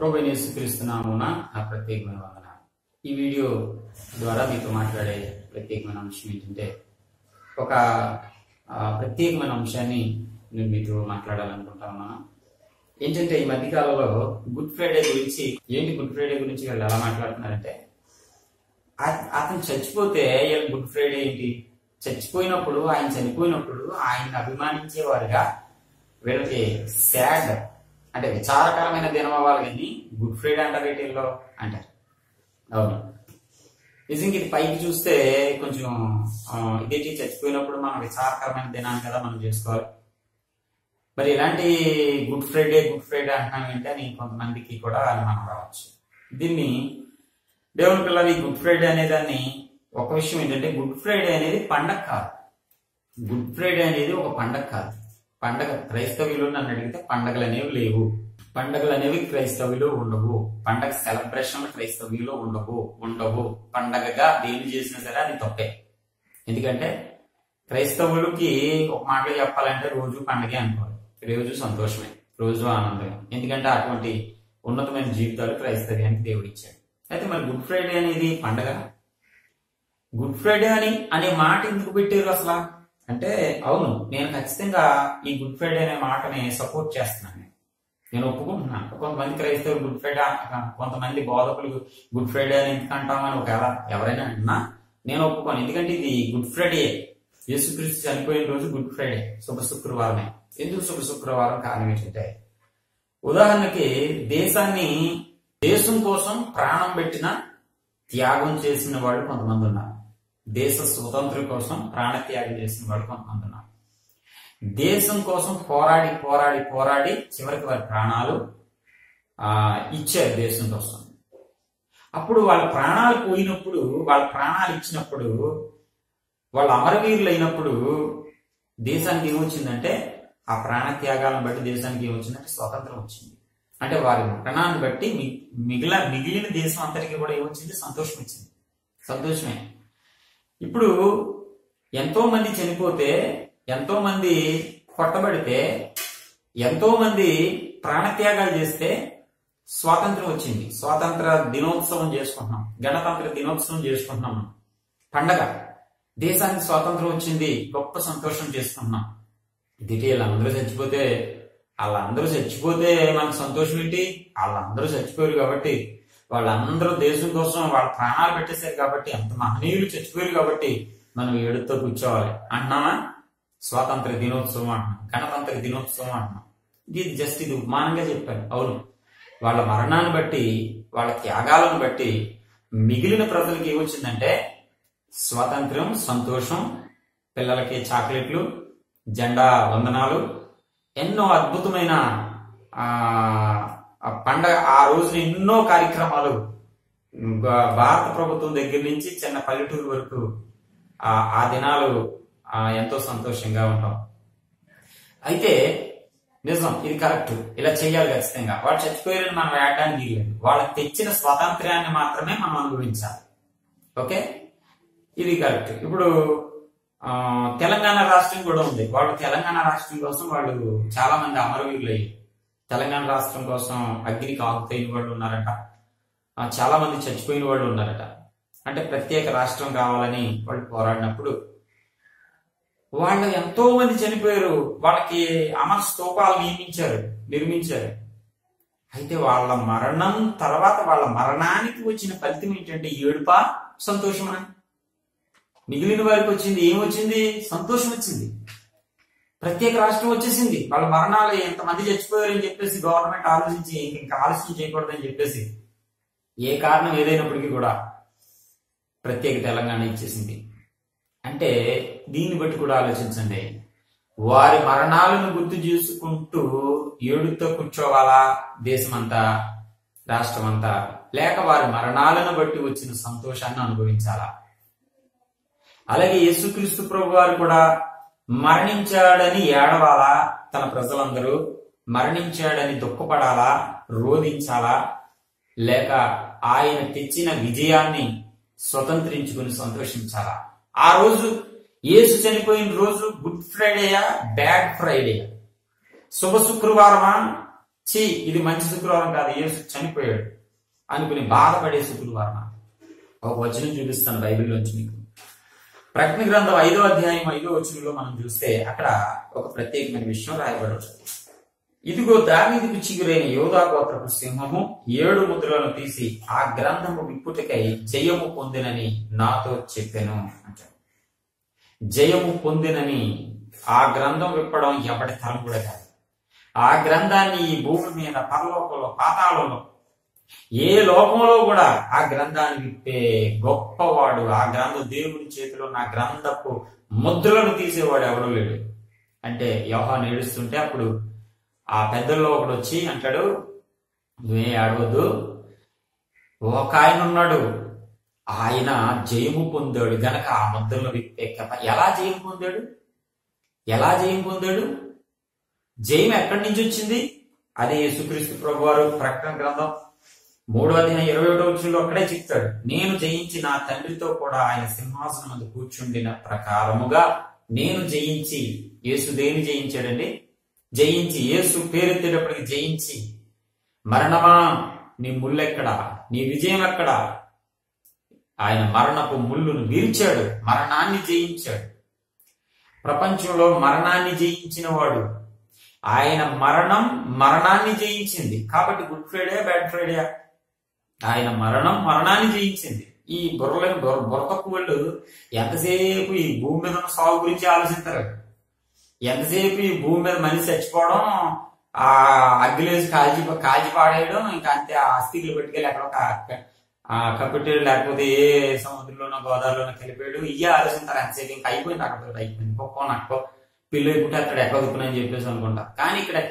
ప్రభు యేసుక్రీస్తునామున నా ప్రత్యేకమైన వందన ఈ వీడియో ద్వారా మీతో మాట్లాడే ప్రత్యేకమైన అంశం ఏంటంటే ఒక ప్రత్యేకమైన అంశాన్ని నేను మీతో మాట్లాడాలనుకుంటా ఉన్నాను. ఏంటంటే ఈ మధ్యకాలంలో గుడ్ ఫ్రైడే గురించి ఏంటి గుడ్ ఫ్రైడే గురించి వాళ్ళు ఎలా మాట్లాడుతున్నారంటే అతను చచ్చిపోతే వీళ్ళ గుడ్ ఫ్రైడే ఏంటి? చచ్చిపోయినప్పుడు ఆయన చనిపోయినప్పుడు ఆయన అభిమానించేవారుగా వీళ్ళకి శాడ్ అంటే విచారకరమైన దినం అవ్వాలి కానీ గుడ్ ఫ్రైడే అంటారు వీటిల్లో అంటారు. అవును. నిజంగా ఇది పైకి చూస్తే కొంచెం ఇదేంటి చచ్చిపోయినప్పుడు మనం విచారకరమైన దినాన్ని కదా మనం చేసుకోవాలి. మరి ఇలాంటి గుడ్ ఫ్రైడే గుడ్ ఫ్రైడే అంటున్నాం ఏంటి అని కొంతమందికి కూడా అనుమానం రావచ్చు. దీన్ని దేవుని పిల్లలు ఈ గుడ్ ఫ్రైడే అనే దాన్ని ఒక విషయం ఏంటంటే గుడ్ ఫ్రైడే అనేది పండగ కాదు. గుడ్ ఫ్రైడే అనేది ఒక పండగ కాదు. పండగ క్రైస్తవులు నన్ను అడిగితే పండగలు అనేవి లేవు. పండగలు అనేవి క్రైస్తవులు ఉండవు. పండగ సెలబ్రేషన్ క్రైస్తవులు ఉండవు. ఉండవు. పండగగా దేని చేసినా సరే అది తప్పే. ఎందుకంటే క్రైస్తవులకి ఒక మాట చెప్పాలంటే రోజు పండగే అనుకోవాలి. రోజు సంతోషమే. రోజు ఆనందమే. ఎందుకంటే అటువంటి ఉన్నతమైన జీవితాలు క్రైస్తవ్యానికి దేవుడు ఇచ్చాడు. అయితే మరి గుడ్ ఫ్రైడే అనేది పండగ? గుడ్ ఫ్రైడే అని అనే మాట ఎందుకు పెట్టారు అసలు? అంటే అవును నేను ఖచ్చితంగా ఈ గుడ్ ఫ్రైడే అనే మాటని సపోర్ట్ చేస్తున్నాను నేను. ఒప్పుకుంటున్నాను. కొంతమంది క్రైస్తవులు గుడ్ ఫ్రైడే కొంతమంది బోధకులు గుడ్ ఫ్రైడే అని ఎందుకు అంటామని ఒకవేళ ఎవరైనా అన్నా నేను ఒప్పుకోను. ఎందుకంటే ఇది గుడ్ ఫ్రైడే. యేసుక్రీస్తు చనిపోయిన రోజు గుడ్ ఫ్రైడే శుభ శుక్రవారమే. ఎందుకు శుభ శుక్రవారం కారణం ఏంటంటే ఉదాహరణకి దేశాన్ని దేశం కోసం ప్రాణం పెట్టిన త్యాగం చేసిన వాళ్ళు కొంతమంది ఉన్నారు. దేశ స్వతంత్రం కోసం ప్రాణ త్యాగం చేసిన వాళ్ళు కొంతమంది ఉన్నారు దేశం కోసం పోరాడి పోరాడి పోరాడి చివరికి వారి ప్రాణాలు ఇచ్చారు దేశం కోసం. అప్పుడు వాళ్ళ ప్రాణాలు పోయినప్పుడు వాళ్ళ ప్రాణాలు ఇచ్చినప్పుడు వాళ్ళ అమరవీరులు అయినప్పుడు దేశానికి ఏమొచ్చిందంటే ఆ ప్రాణత్యాగాలను బట్టి దేశానికి ఏమొచ్చిందంటే స్వాతంత్రం వచ్చింది. అంటే వారి మరణాన్ని బట్టి మి- మిగిలిన మిగిలిన దేశం అంతటికి కూడా ఏమొచ్చింది? సంతోషం వచ్చింది సంతోషమే. ఇప్పుడు ఎంతో మంది చనిపోతే ఎంతో మంది కొట్టబడితే ఎంతో మంది ప్రాణత్యాగాలు చేస్తే స్వాతంత్రం వచ్చింది. స్వాతంత్ర దినోత్సవం చేసుకుంటున్నాం. గణతంత్ర దినోత్సవం చేసుకుంటున్నాం. పండగ. దేశానికి స్వాతంత్రం వచ్చింది. గొప్ప సంతోషం చేసుకుంటున్నాం. ఇది వీళ్ళందరూ చచ్చిపోతే వాళ్ళందరూ చచ్చిపోతే మనకు సంతోషం ఏంటి? వాళ్ళందరూ చచ్చిపోయారు కాబట్టి వాళ్ళందరూ దేశం కోసం వాళ్ళ ప్రాణాలు పెట్టేశారు కాబట్టి అంత మహనీయులు చచ్చిపోయారు కాబట్టి మనం ఏడుతో కూర్చోవాలి. అంటున్నామా? స్వాతంత్ర దినోత్సవం అంటున్నాం. గణతంత్ర దినోత్సవం అంటున్నాం. ఇది జస్ట్ ఇది ఉపమానంగా చెప్పాను అవును. వాళ్ళ మరణాన్ని బట్టి వాళ్ళ త్యాగాలను బట్టి మిగిలిన ప్రజలకి ఏమొచ్చిందంటే స్వాతంత్రం సంతోషం పిల్లలకి చాక్లెట్లు జెండా వందనాలు ఎన్నో అద్భుతమైన ఆ పండగ ఆ రోజున ఎన్నో కార్యక్రమాలు. భా- భారత ప్రభుత్వం దగ్గర నుంచి చిన్న పల్లెటూరు వరకు ఆ ఆ దినాలు ఎంతో సంతోషంగా ఉంటాం. అయితే నిజం ఇది కరెక్ట్. ఇలా చేయాలి ఖచ్చితంగా. వాళ్ళు చచ్చిపోయారని మనం వేయడానికి లేదు వాళ్ళకి తెచ్చిన స్వాతంత్ర్యాన్ని మాత్రమే మనం అనుభవించాలి. ఓకే? ఇది కరెక్ట్. ఇప్పుడు తెలంగాణ రాష్ట్రం కూడా ఉంది. వాళ్ళు తెలంగాణ రాష్ట్రం కోసం వాళ్ళు చాలా మంది అమరవీరులు అయ్యారు తెలంగాణ రాష్ట్రం కోసం అగ్నికి ఆకుతైన వాళ్ళు ఉన్నారట. చాలా మంది చచ్చిపోయిన వాళ్ళు ఉన్నారట. అంటే ప్రత్యేక రాష్ట్రం కావాలని వాళ్ళు పోరాడినప్పుడు వాళ్ళు ఎంతో మంది చనిపోయారు. వాళ్ళకి అమర స్తూపాలు నియమించారు నిర్మించారు. అయితే వాళ్ళ మరణం తర్వాత వాళ్ళ మరణానికి వచ్చిన ఫలితం ఏంటంటే ఏడుపా? సంతోషమా? మిగిలిన వారికి వచ్చింది ఏమొచ్చింది? సంతోషం వచ్చింది. ప్రత్యేక రాష్ట్రం వచ్చేసింది. వాళ్ళ మరణాలు ఎంతమంది చచ్చిపోయారని చెప్పేసి గవర్నమెంట్ ఆలోచించి ఇంకా ఆలస్యం చేయకూడదని చెప్పేసి ఏ కారణం ఏదైనప్పటికీ కూడా ప్రత్యేక తెలంగాణ ఇచ్చేసింది. అంటే దీన్ని బట్టి కూడా ఆలోచించండి. వారి మరణాలను గుర్తు చేసుకుంటూ ఏడుతో కూర్చోవాలా దేశమంతా రాష్ట్రమంతా? లేక వారి మరణాలను బట్టి వచ్చిన సంతోషాన్ని అనుభవించాలా? అలాగే యేసుక్రీస్తు ప్రభు వారు కూడా మరణించాడని ఏడవాలా తన ప్రజలందరూ? మరణించాడని దుఃఖపడాలా? రోధించాలా? లేక ఆయన తెచ్చిన విజయాన్ని స్వతంత్రించుకుని సంతోషించాలా? ఆ రోజు యేసు చనిపోయిన రోజు గుడ్ ఫ్రైడేయా బ్యాడ్ ఫ్రైడేయా? శుభ శుక్రవారమా? ఛీ ఇది మంచి శుక్రవారం కాదు యేసు చనిపోయాడు అనుకుని బాధపడే శుక్రవారమా? ఒక వచనం చూపిస్తాను బైబిల్లోంచి మీకు. ప్రకటన గ్రంథం ఐదో అధ్యాయం ఐదో వచనంలో మనం చూస్తే అక్కడ ఒక ప్రత్యేకమైన విషయం రాయబడి ఉంటుంది ఇదిగో దావీదికి చిగురైన యోధా గోత్రపు సింహము ఏడు ముద్రలను తీసి ఆ గ్రంథము విప్పుటకై జయము పొందినని నాతో చెప్పాను అంటారు జయము పొందినని ఆ గ్రంథం విప్పడం ఎవరి తరం కూడా కాదు. ఆ గ్రంథాన్ని ఈ భూమి మీద పరలోకంలో పాతాళంలో ఏ లోకంలో కూడా ఆ గ్రంథాన్ని విప్పే గొప్పవాడు ఆ గ్రంథం దేవుడి చేతిలో నా గ్రంథపు ముద్రలను తీసేవాడు ఎవడూ లేడు. అంటే యోహాన్ ఏడుస్తుంటే అప్పుడు ఆ పెద్దల్లో ఒకడు వచ్చి అంటాడు నువ్వే ఆడవద్దు ఒక ఆయన ఉన్నాడు. ఆయన జయము పొందాడు. గనక ఆ ముద్రలు విప్పే కథ ఎలా జయం పొందాడు? ఎలా జయం పొందాడు? జయం ఎక్కడి నుంచి వచ్చింది? అదే యేసుక్రీస్తు ప్రభు వారు ప్రకటన గ్రంథం మూడో అధ్యాయం ఇరవై ఒకటో వచ్చిలో అక్కడే చెప్తాడు నేను జయించి నా తండ్రితో కూడా ఆయన సింహాసనం మీద కూర్చుండిన ప్రకారముగా నేను జయించి యేసు దేని జయించాడండి? జయించి యేసు పేరెత్తేటప్పటికి జయించి మరణమా నీ ముళ్ళెక్కడా నీ విజయం ఎక్కడా? ఆయన మరణపు ముళ్ళును విరిచాడు మరణాన్ని జయించాడు. ప్రపంచంలో మరణాన్ని జయించిన వాడు ఆయన మరణం మరణాన్ని జయించింది. కాబట్టి గుడ్ ఫ్రైడే బ్యాడ్ ఫ్రైడే ఆయన మరణం మరణాన్ని జయించింది. ఈ బుర్రలైన బుర్ర బుర్ర తక్కువ వాళ్ళు ఎంతసేపు ఈ భూమి మీద సాగు గురించి ఆలోచిస్తారు? ఎంతసేపు ఈ భూమి మీద మనిషి చచ్చిపోవడం ఆ అగ్గిలేసి కాల్చి కాల్చి పాడేయడం ఇంకా అంతే ఆ అస్థికులు పెట్టుకెళ్ళి అక్కడ ఒక కప్పెట్టాడు లేకపోతే ఏ సముద్రంలోనో గోదావరిలోనో కలిపాడు ఇవే ఆలోచిస్తారు ఎంతసేపు. ఇంకా అయిపోయింది అక్కడ అయిపోయింది. కుక్కో నక్కో. పిల్లలు అక్కడ ఎక్కడ దుక్కునని చెప్పేసి అనుకుంటా. కానీ ఇక్కడ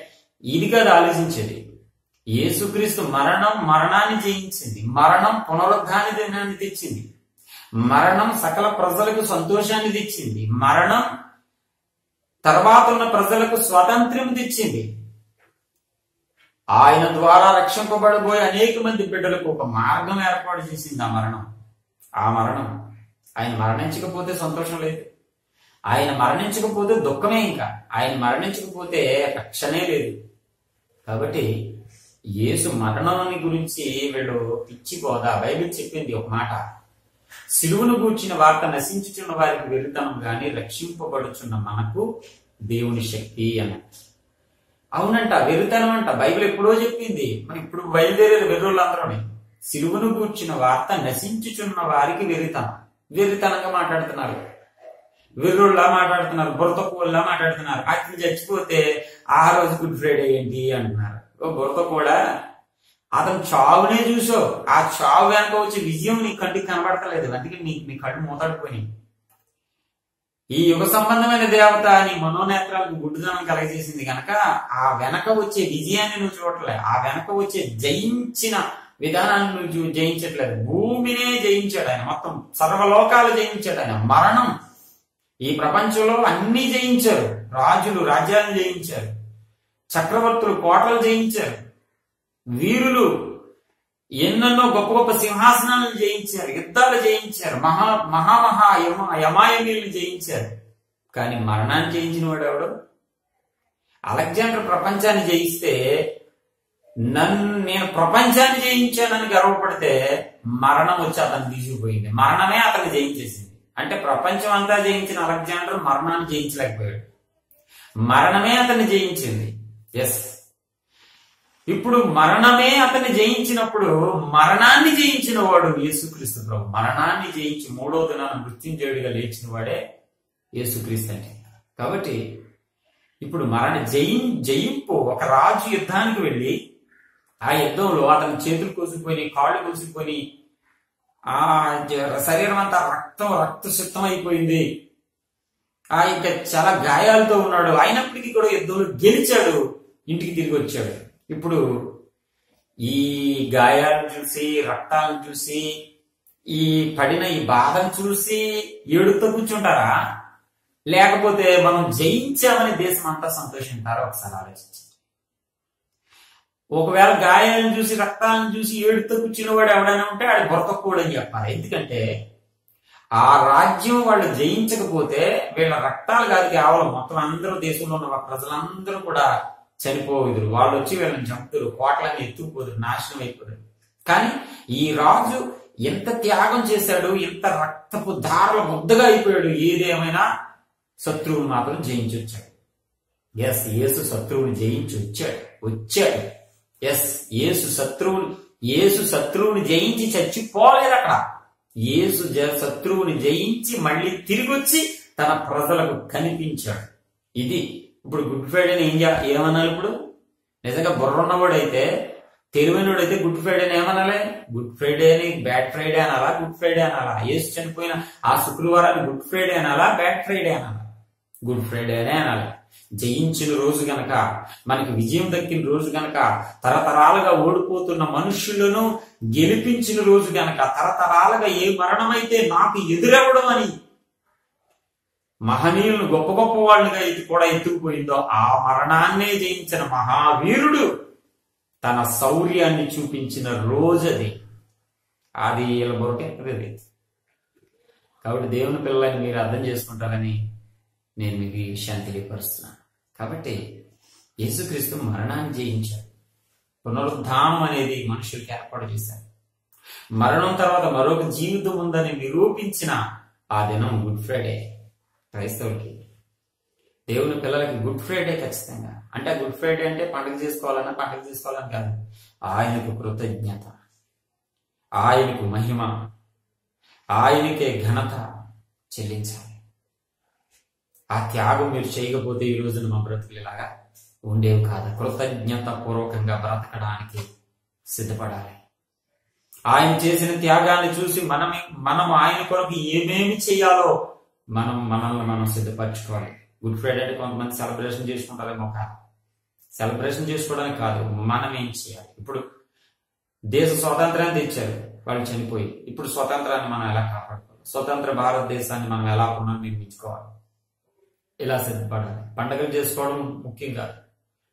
ఇది కాదు ఆలోచించేది. యేసుక్రీస్తు మరణం మరణాన్ని జయించింది. మరణం పునరుద్ధాని దినాన్ని తెచ్చింది. మరణం సకల ప్రజలకు సంతోషాన్ని తెచ్చింది. మరణం తర్వాత ఉన్న ప్రజలకు స్వాతంత్ర్యం తెచ్చింది. ఆయన ద్వారా రక్షింపబడబోయే అనేక మంది బిడ్డలకు ఒక మార్గం ఏర్పాటు చేసింది ఆ మరణం. ఆ మరణం ఆయన మరణించకపోతే సంతోషం లేదు. ఆయన మరణించకపోతే దుఃఖమే ఇంకా. ఆయన మరణించకపోతే రక్షణే లేదు. కాబట్టి యేసు మరణాన్ని గురించి వీళ్ళు పిచ్చిపోదా బైబిల్ చెప్పింది ఒక మాట. సిలువను గూర్చిన వార్త నశించుచున్న వారికి వెళ్తాం గాని రక్షింపబడుచున్న మనకు దేవుని శక్తి అని. అవునంట వెరుతనం అంట. బైబిల్ ఎప్పుడో చెప్పింది. మరి ఇప్పుడు బయలుదేరేది వెర్రోళ్ళందరూ సిలువను గూర్చిన వార్త నశించుచున్న వారికి వెరితనం వెరితనంగా మాట్లాడుతున్నారు. వెర్రుల్లా మాట్లాడుతున్నారు బురతకోళ్ళ మాట్లాడుతున్నారు. అతను చచ్చిపోతే ఆ రోజు గుడ్ ఫ్రైడే ఏంటి అంటున్నారు. ఓ కూడా. అతను చావునే చూసావు. ఆ చావు వెనక వచ్చే విజయం నీ కంటికి కనబడతలేదు. అందుకే నీ నీ కళ్ళు మూతడిపోయినాయి ఈ యుగ సంబంధమైన దేవత నీ మనోనేత్రాలకు గుడ్డుదనం కలగజేసింది కనుక ఆ వెనక వచ్చే విజయాన్ని నువ్వు చూడలే ఆ వెనక వచ్చే జయించిన విధానాన్ని నువ్వు జయించట్లేదు. భూమినే జయించాడు ఆయన. మొత్తం సర్వలోకాలు జయించాడు ఆయన. మరణం. ఈ ప్రపంచంలో అన్ని జయించారు. రాజులు రాజ్యాలను జయించారు. చక్రవర్తులు కోటలు జయించారు. వీరులు ఎన్నెన్నో గొప్ప గొప్ప సింహాసనాలను జయించారు యుద్ధాలు జయించారు మహా మహామహా యమ యమాయమీలను జయించారు. కానీ మరణాన్ని జయించిన వాడు ఎవడు? అలెగ్జాండర్ ప్రపంచాన్ని జయిస్తే నన్ను నేను ప్రపంచాన్ని జయించానని గర్వపడితే మరణం వచ్చి అతను తీసుకుపోయింది మరణమే అతను జయించేసింది. అంటే ప్రపంచం అంతా జయించిన అలెగ్జాండర్ మరణాన్ని జయించలేకపోయాడు. మరణమే అతన్ని జయించింది. ఎస్ ఇప్పుడు మరణమే అతన్ని జయించినప్పుడు మరణాన్ని జయించిన వాడు యేసుక్రీస్తు ప్రభు. మరణాన్ని జయించి మూడో దినాన మృత్యుంజయుడిగా లేచిన వాడే యేసుక్రీస్తు అంటే కాబట్టి ఇప్పుడు మరణ జయిం జయింపు ఒక రాజు యుద్ధానికి వెళ్ళి ఆ యుద్ధంలో అతని చేతులు కోసుకొని కాళ్ళు కోసుకొని ఆ శరీరం అంతా రక్తం రక్తసిక్తం అయిపోయింది. ఆ ఇంకా చాలా గాయాలతో ఉన్నాడు. అయినప్పటికీ కూడా యుద్ధంలో గెలిచాడు. ఇంటికి తిరిగి వచ్చాడు. ఇప్పుడు ఈ గాయాలను చూసి రక్తాలను చూసి ఈ పడిన ఈ బాధను చూసి ఏడుతో కూర్చుంటారా? లేకపోతే మనం జయించామని దేశం అంతా సంతోషింటారా ఒకసారి ఆలోచించండి. ఒకవేళ గాయాలను చూసి రక్తాలను చూసి ఏడుతో కూర్చున్న వాడు ఎవడైనా ఉంటే ఆడు బొరతకూడని చెప్పాలి. ఎందుకంటే ఆ రాజ్యం వాళ్ళు జయించకపోతే వీళ్ళ రక్తాలు కాదు కేవలం మొత్తం అందరూ దేశంలో ఉన్న ప్రజలందరూ కూడా చనిపోదురు వాళ్ళు వచ్చి వీళ్ళని చంపుతారు. కోట్లని ఎత్తుకుపోదురు. నాశనం అయిపోదురు. కానీ ఈ రాజు ఎంత త్యాగం చేశాడు ఎంత రక్తపు ధారల ముద్దగా అయిపోయాడు ఏదేమైనా శత్రువుని మాత్రం జయించి వచ్చాడు ఎస్ యేసు శత్రువుని జయించి వచ్చాడు. వచ్చాడు. ఎస్ యేసు శత్రువుని యేసు శత్రువుని జయించి చచ్చిపోలేదు అక్కడ. యేసు జ- శత్రువుని జయించి మళ్ళీ తిరిగి వచ్చి తన ప్రజలకు కనిపించాడు. ఇది ఇప్పుడు గుడ్ ఫ్రైడేని ఏం ఏమనాలి ఇప్పుడు? నిజంగా బుర్రున్నవాడైతే తెలివైనడైతే గుడ్ ఫ్రైడేని ఏమనాలి? గుడ్ ఫ్రైడే అని బ్యాడ్ ఫ్రైడే అనాలా? గుడ్ ఫ్రైడే అనాలా? యేసు చనిపోయిన ఆ శుక్రవారాన్ని గుడ్ ఫ్రైడే అనాలా? బ్యాడ్ ఫ్రైడే అనాలా? గుడ్ ఫ్రైడే అనే అనాలి. జయించిన రోజు గనక మనకి విజయం దక్కిన రోజు గనక తరతరాలుగా ఓడిపోతున్న మనుషులను గెలిపించిన రోజు గనక తరతరాలుగా ఏ మరణమైతే నాకు ఎదురవ్వడం అని మహనీయులను గొప్ప గొప్ప వాళ్ళుగా ఇది కూడా ఎత్తుకుపోయిందో ఆ మరణాన్నే జయించిన మహావీరుడు తన శౌర్యాన్ని చూపించిన రోజది. అది వీళ్ళ బొరకెక్కది కాబట్టి దేవుని పిల్లల్ని మీరు అర్థం చేసుకుంటారని నేను మీకు ఈ విషయాన్ని తెలియపరుస్తున్నాను. కాబట్టి యేసుక్రీస్తు మరణాన్ని జయించాడు. పునరుద్ధానం అనేది మనుషులకి ఏర్పాటు చేశారు మరణం తర్వాత మరొక జీవితం ఉందని నిరూపించిన ఆ దినం గుడ్ ఫ్రైడే. క్రైస్తవులకి. దేవుని పిల్లలకి గుడ్ ఫ్రైడే ఖచ్చితంగా. అంటే గుడ్ ఫ్రైడే అంటే పండుగ చేసుకోవాలన్నా పండుగ చేసుకోవాలని కాదు. ఆయనకు కృతజ్ఞత. ఆయనకు మహిమ. ఆయనకే ఘనత చెల్లించాలి. ఆ త్యాగం మీరు చేయకపోతే ఈ రోజున మా బ్రతుకులు ఇలాగా ఉండేవి కాదు. కృతజ్ఞత పూర్వకంగా బ్రతకడానికి సిద్ధపడాలి. ఆయన చేసిన త్యాగాన్ని చూసి మనం మనం ఆయన కొరకు ఏమేమి చేయాలో మనం మనల్ని మనం సిద్ధపరచుకోవాలి. గుడ్ ఫ్రైడే అంటే కొంతమంది సెలబ్రేషన్ చేసుకుంటారేమో కాదు. సెలబ్రేషన్ చేసుకోవడానికి కాదు మనం ఏం చేయాలి? ఇప్పుడు దేశ స్వాతంత్రాన్ని తెచ్చారు వాళ్ళు చనిపోయి. ఇప్పుడు స్వతంత్రాన్ని మనం ఎలా కాపాడుకోవాలి? స్వతంత్ర భారతదేశాన్ని మనం ఎలా పునర్నిర్మించుకోవాలి? ఇలా సిద్ధపడాలి? పండుగలు చేసుకోవడం ముఖ్యం కాదు.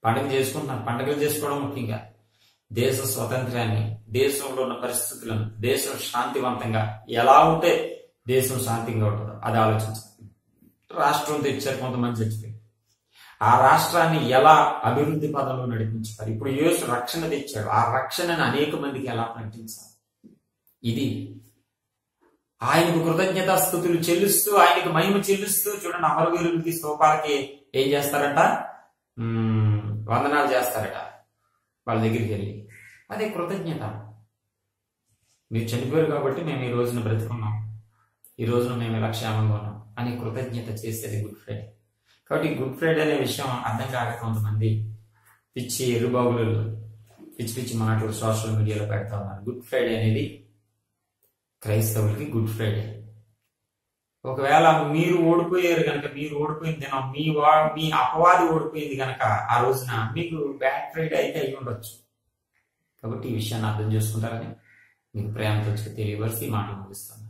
పండుగ చేసుకుంటున్నాం. పండుగలు చేసుకోవడం ముఖ్యం కాదు. దేశ స్వాతంత్ర్యాన్ని దేశంలో ఉన్న పరిస్థితులను దేశం శాంతివంతంగా ఎలా ఉంటే దేశం శాంతింగా ఉంటుంది అది ఆలోచించాలి రాష్ట్రం తెచ్చారు కొంతమంది చచ్చిపోయి ఆ రాష్ట్రాన్ని ఎలా అభివృద్ధి పదంలో నడిపించారు ఇప్పుడు యేసు రక్షణ తెచ్చాడు. ఆ రక్షణను అనేక మందికి ఎలా ప్రకటించాలి? ఇది ఆయనకు కృతజ్ఞతాస్థుతులు చెల్లిస్తూ ఆయనకు మహిమ చెల్లిస్తూ చూడండి అమరవీరులకి స్తూపాలకి ఏం చేస్తారంట? వందనాలు చేస్తారట వాళ్ళ దగ్గరికి వెళ్ళి. అదే కృతజ్ఞత. మీరు చనిపోయారు కాబట్టి మేము ఈ రోజున బ్రతుకున్నాం. ఈ రోజున మేము ఎలా క్షేమంగా ఉన్నాం అని కృతజ్ఞత చేసేది గుడ్ ఫ్రైడే. కాబట్టి గుడ్ ఫ్రైడే అనే విషయం అర్థం కాక కొంతమంది పిచ్చి ఎరుబాగులు పిచ్చి పిచ్చి మాటలు సోషల్ మీడియాలో పెడతా ఉన్నారు. గుడ్ ఫ్రైడే అనేది క్రైస్తవులకి గుడ్ ఫ్రైడే. ఒకవేళ మీరు ఓడిపోయారు కనుక మీరు ఓడిపోయిన దినం మీ వా మీ అపవాది ఓడిపోయింది కనుక ఆ రోజున మీకు బ్యాడ్ ఫ్రైడే అయితే అయి ఉండొచ్చు. కాబట్టి ఈ విషయాన్ని అర్థం చేసుకుంటారని మీకు ప్రేమతో తెలియవలసి మాట ముగిస్తాను.